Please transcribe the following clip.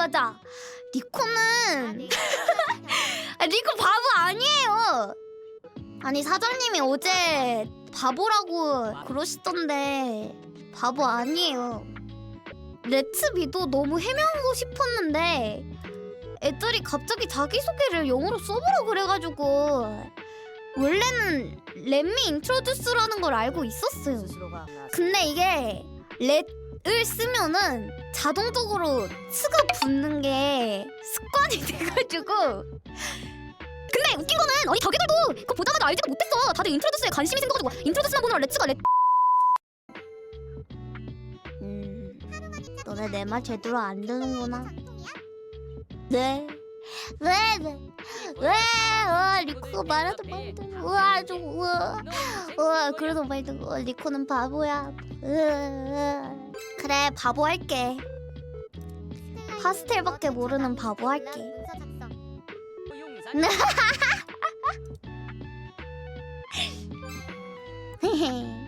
맞아. 리코는 아, 리코 바보 아니에요. 아니 사장님이 어제 바보라고 그러시던데 바보 아니에요. 레츠비도 너무 해명하고 싶었는데 애들이 갑자기 자기소개를 영어로 써보라 그래가지고 원래는 렛미 인트로듀스라는 걸 알고 있었어요. 근데 이게 렛을 쓰면은 자동적으로 스가 붙는 게 습관이 돼가지고. 근데 웃긴 거는 아니 자기들도 그거 보자마자 알지도 못했어. 다들 인트로듀스에 관심이 생겨가지고 인트로듀스만 보느라 레츠가 렛 음, 너네 내 말 제대로 안 듣는구나. 네. 왜, 왜, 왜, 어, 리코가 말하도 말 듣는, 우와, 좀, 우와, 우와, 그래도 말 듣고, 리코는 바보야. 으, 으. 그래, 바보 할게. 파스텔밖에 모르는 바보 할게. 헤헤.